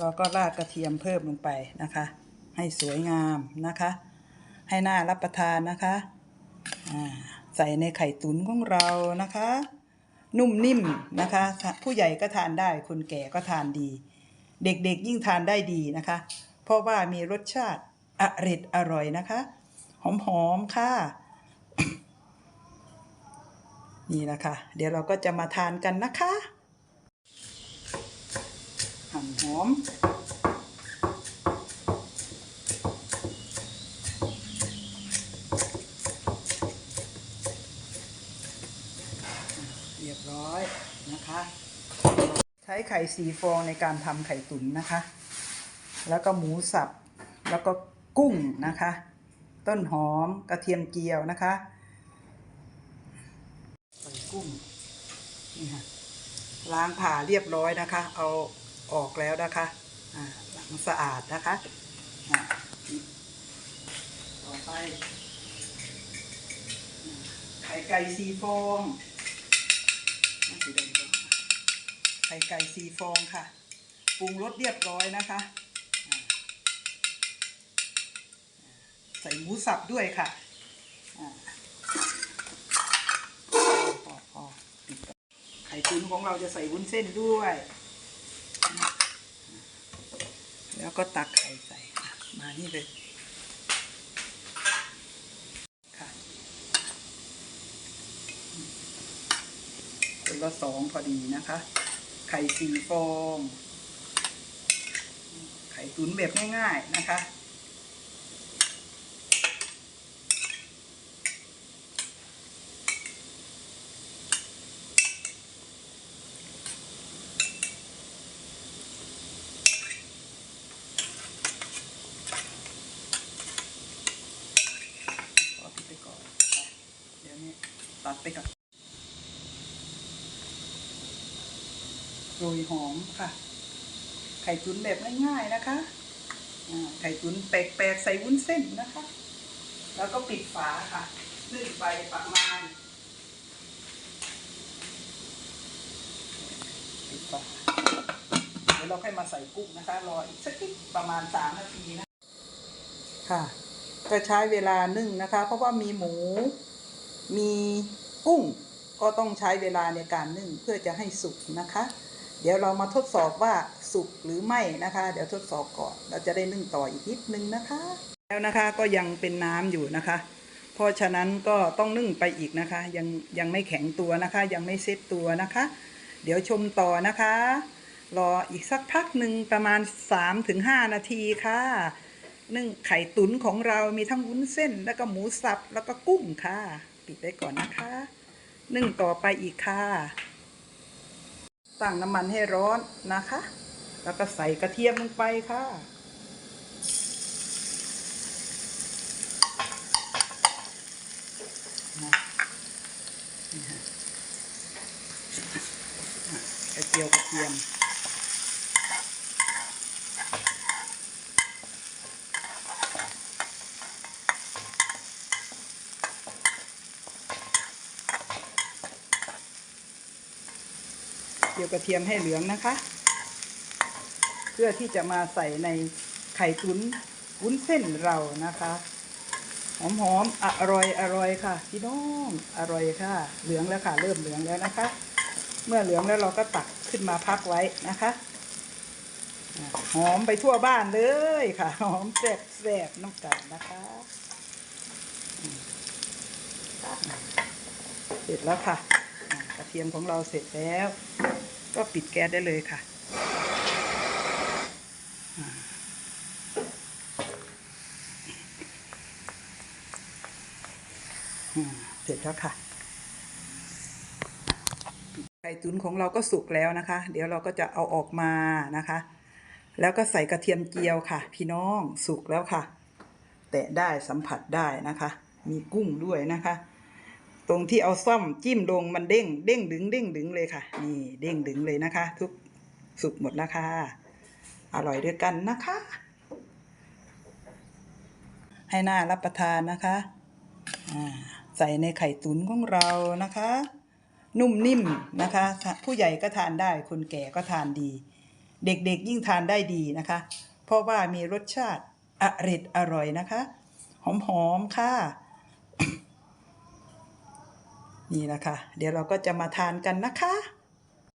เราก็ราดกระเทียมเพิ่มลงไปนะคะ ให้สวยงามนะคะ ให้น่ารับประทานนะคะใส่ในไข่ตุ๋นของเรานะคะ นุ่มนิ่มนะคะ ผู้ใหญ่ก็ทานได้คนแก่ก็ทานดี เด็กๆยิ่งทานได้ดีนะคะ เพราะว่ามีรสชาติอร็ดอร่อยนะคะ หอมๆค่ะนี่นะคะ เดี๋ยวเราก็จะมาทานกันนะคะ หั่นหอมเรียบร้อยนะคะ ใช้ไข่สีฟองในการทำไข่ตุ๋นนะคะ แล้วก็หมูสับ แล้วก็กุ้งนะคะ ต้นหอมกระเทียมเจียวนะคะใส่กุ้งนี่ค่ะล้างผ่าเรียบร้อยนะคะ เอา ออกแล้วนะคะอ่าล้างสะอาดนะคะต่อไปไข่ไก่สีฟองไข่ไก่สีฟองค่ะปรุงรสเรียบร้อยนะคะ ใส่หมูสับด้วยค่ะไข่ตุ๋นของเราจะใส่วุ้นเส้นด้วย แล้วก็ตักไข่ใส่ค่ะ มานี่เลยค่ะคนละสองพอดีนะคะ ไข่สี่ฟอง ไข่ตุ๋นแบบง่ายๆนะคะ ขอปิดไปก่อนค่ะเดี๋ยวนี้ ตัดไปก่อนโรยหอมค่ะ ไข่ตุ๋นแบบง่ายๆนะคะไข่ตุ๋นแปลกๆใส่วุ้นเส้นนะคะ แล้วก็ปิดฝาค่ะนึ่งไปประมาณปิดฝาเดี๋ยวเราค่อยมาใส่กุ้งนะคะ รออีกสักนิดประมาณสามนาทีนะ ค่ะ ก็ใช้เวลานึ่งนะคะ เพราะว่ามีหมู มีกุ้งก็ต้องใช้เวลาในการนึ่งเพื่อจะให้สุกนะคะ เดี๋ยวเรามาทดสอบว่าสุกหรือไม่นะคะ เดี๋ยวทดสอบก่อน เราจะได้นึ่งต่ออีกนิดนึงนะคะ แล้วนะคะก็ยังเป็นน้ำอยู่นะคะ เพราะฉะนั้นก็ต้องนึ่งไปอีกนะคะ ยังยังไม่แข็งตัวนะคะ ยังไม่เซ็ตตัวนะคะ เดี๋ยวชมต่อนะคะ รออีกสักพักหนึ่งประมาณ 3-5 นาทีค่ะนึ่งไข่ตุ๋นของเรามีทั้งวุ้นเส้น แล้วก็หมูสับแล้วก็กุ้งค่ะ ปิดไว้ก่อนนะคะนึ่งต่อไปอีกค่ะตั้งน้ำมันให้ร้อนนะคะ แล้วก็ใส่กระเทียมลงไปค่ะ กระเจียวกระเทียม จียวกระเทียมให้เหลืองนะคะ เพื่อที่จะมาใส่ในไข่ตุ๋นวุ้นเส้นเรานะคะ หอมหอมอร่อยอร่อยค่ะ พี่น้องอร่อยค่ะ เหลืองแล้วค่ะ เริ่มเหลืองแล้วนะคะ เมื่อเหลืองแล้วเราก็ตักขึ้นมาพักไว้นะคะหอมไปทั่วบ้านเลยค่ะ หอมแซ่บแซ่บน้ำกันนะคะเสร็จแล้วค่ะกระเทียมของเราเสร็จแล้ว ก็ปิดแก๊สได้เลยค่ะ เสร็จแล้วค่ะไข่ตุ๋นของเราก็สุกแล้วนะคะ เดี๋ยวเราก็จะเอาออกมานะคะ แล้วก็ใส่กระเทียมเจียวค่ะ พี่น้องสุกแล้วค่ะ แตะได้สัมผัสได้นะคะ มีกุ้งด้วยนะคะ ตรงที่เอาซ่อมจิ้มลงมันเด้งเด้งดึงเด้งดึงเลยค่ะ นี่เด้งดึงเลยนะคะ ทุกสุกหมดแล้วค่ะ อร่อยด้วยกันนะคะ ให้น่ารับประทานนะคะใส่ในไข่ตุ๋นของเรานะคะ นุ่มนิ่มนะคะ ผู้ใหญ่ก็ทานได้คนแก่ก็ทานดี เด็กๆยิ่งทานได้ดีนะคะ เพราะว่ามีรสชาติอร็ดอร่อยนะคะ หอมๆค่ะ นี่นะคะ เดี๋ยวเราก็จะมาทานกันนะคะ